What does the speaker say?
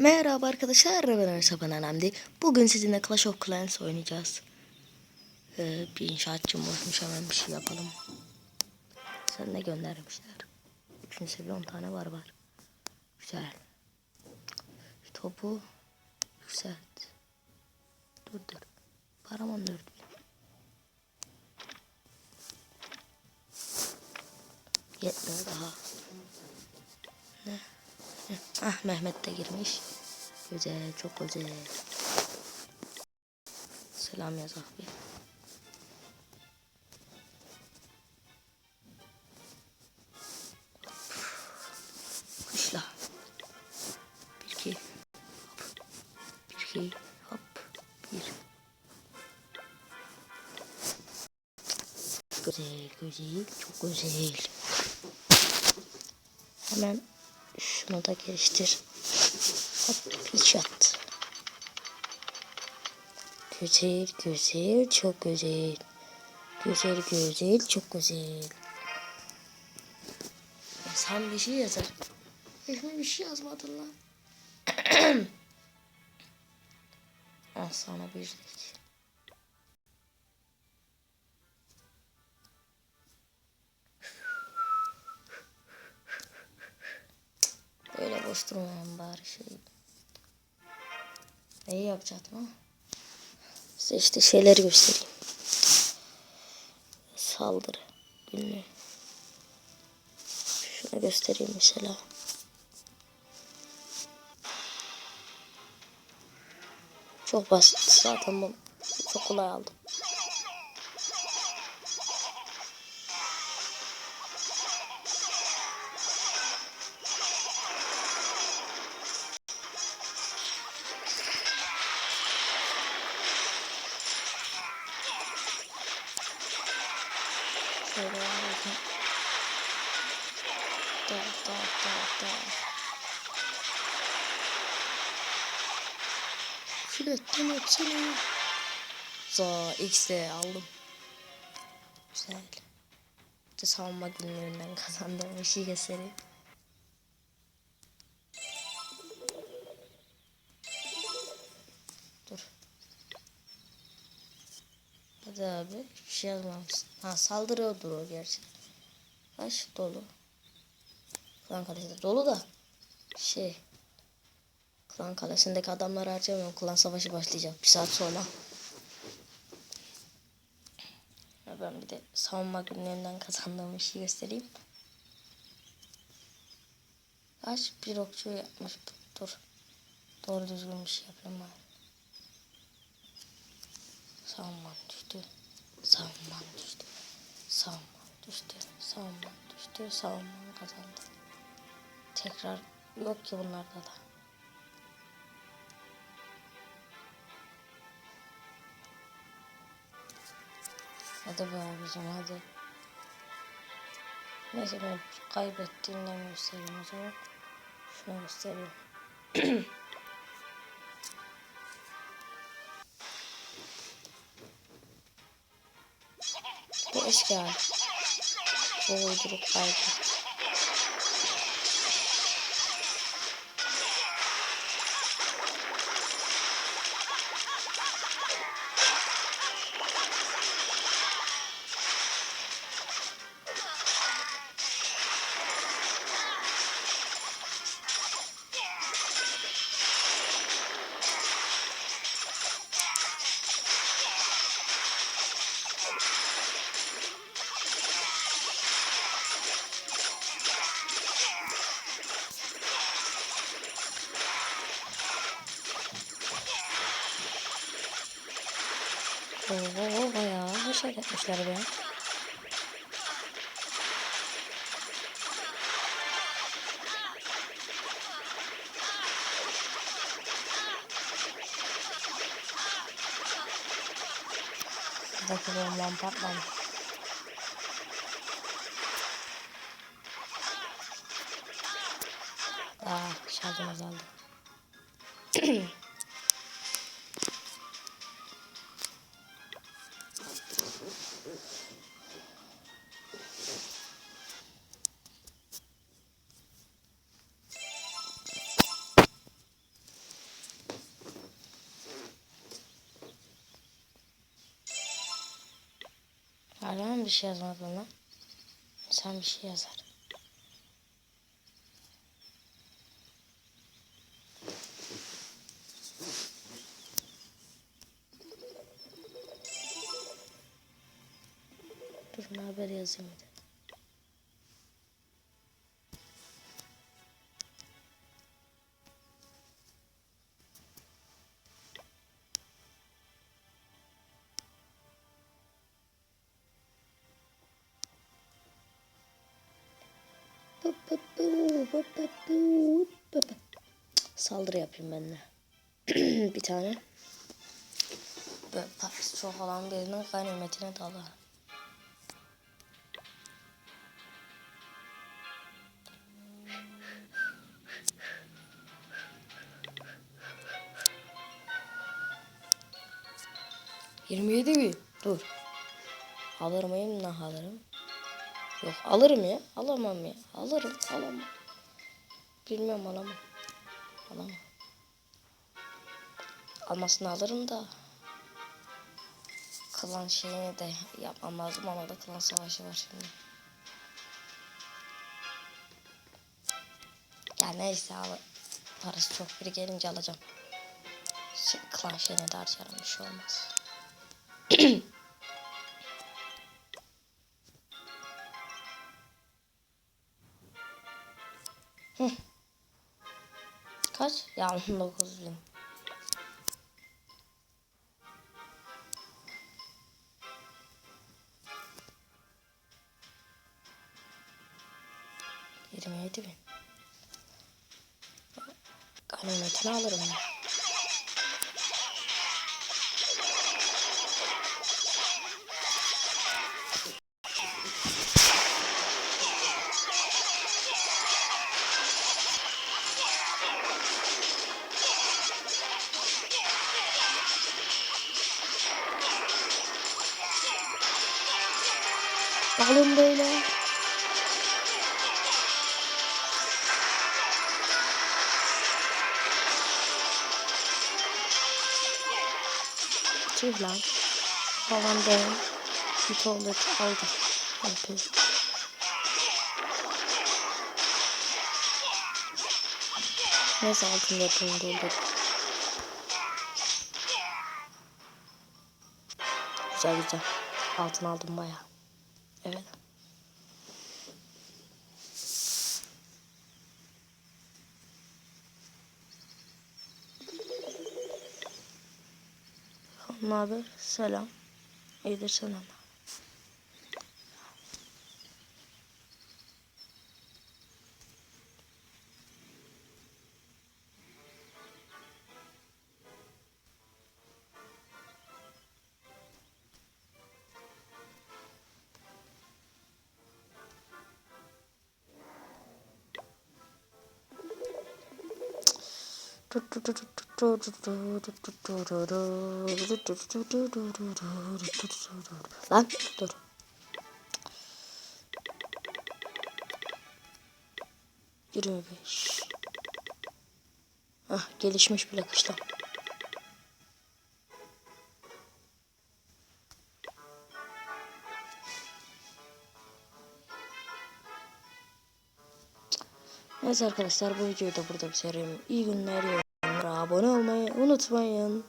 Merhaba arkadaşlar, ben Arsa ben Anemdi. Bugün sizinle Clash of Clans oynayacağız. Ee, bir inşaatçım olmuş hemen bir şey yapalım. Sen ne göndermişler? Üçüncü seviye 10 tane var var. Güzel. Topu yükselt. Dur dur. Param 14 bin. Yetmiyor daha. Ah Mehmet de girmiş. Güzel, çok güzel. Selam yaz abi. Kışla. Bir iki. Bir iki. Hop. Bir. Güzel, güzel, çok güzel. Hemen şunu da geliştir. Hop bir at. Güzel güzel çok güzel. Güzel güzel çok güzel. Sen bir şey yazar. Hiçbir bir şey yazmadın lan. Al sana birlik. Durmayalım bari şey. İyi yapacaktım ama. Size işte şeyleri göstereyim. Saldırı günlüğü. Şunu göstereyim mesela. Çok basit zaten bu. Çok kolay aldım. Flötten ötsene. Za X'de aldım. Güzel. İşte savunma günlüğünden kazandığım işi göstereyim. Dur. Hadi abi. Bir şey yazmamışsın. Ha saldırıyordur o gerçi. Kaç dolu. Klan kalesi dolu da. Şey. Klan kalesindeki adamları harcamıyorum. Klan savaşı başlayacak. Bir saat sonra. Ben bir de savunma günlerinden kazandığım işi göstereyim. Kaç bir okçu yapmış. Dur. Doğru düzgün bir şey yapayım bari. Savunman düştü. Savunman düştü. Savunman düştü. Savunman düştü. Savunman kazandı. Tekrar yok ki bunlarda da. Hadi be abicim hadi. Neyse ben kaybettiğimden göstereyim o zaman. Şunu göstereyim. Bu eski hali. Bu uyduruk kaydı. Oo bayağı haşer etmişler be. Buradaki bombam patlamış. Aa şarjım azaldı. Neden bir şey yazmadın lan? Sen bir şey yazar. Dur ne haber yazayım bir Saldırı yapayım ben de. bir tane. Böyle çok olan birinin ganimetine dalı. Yirmi yedi mi? Dur. Alır mıyım? Ne alırım? Yok alırım ya. Alamam ya. Alırım. Alamam. Bilmiyorum alamam. Alamam. Almasını alırım da. Klan şeyini de yapmam lazım ama da klan savaşı var şimdi. Ya neyse al. Parası çok biri gelince alacağım. Şey, klan şeyine de harcarım bir şey olmaz. Kaç? Ya 19 bin. Yirmi yedi bin. Ganimetini alırım ben. Alın böyle. Tüh lan. Babam benim bir tuvalet aldı. Yapıyor. Neyse altın yapayım doldurdum. Güzel güzel. Altın aldım bayağı. Evet. Ne haber? Selam. İyidir selam. Lan dur. Yirmi beş. Ah gelişmiş bile kışla. Neyse arkadaşlar bu videoyu da burada bitirelim. İyi günler. Abone olmayı unutmayın.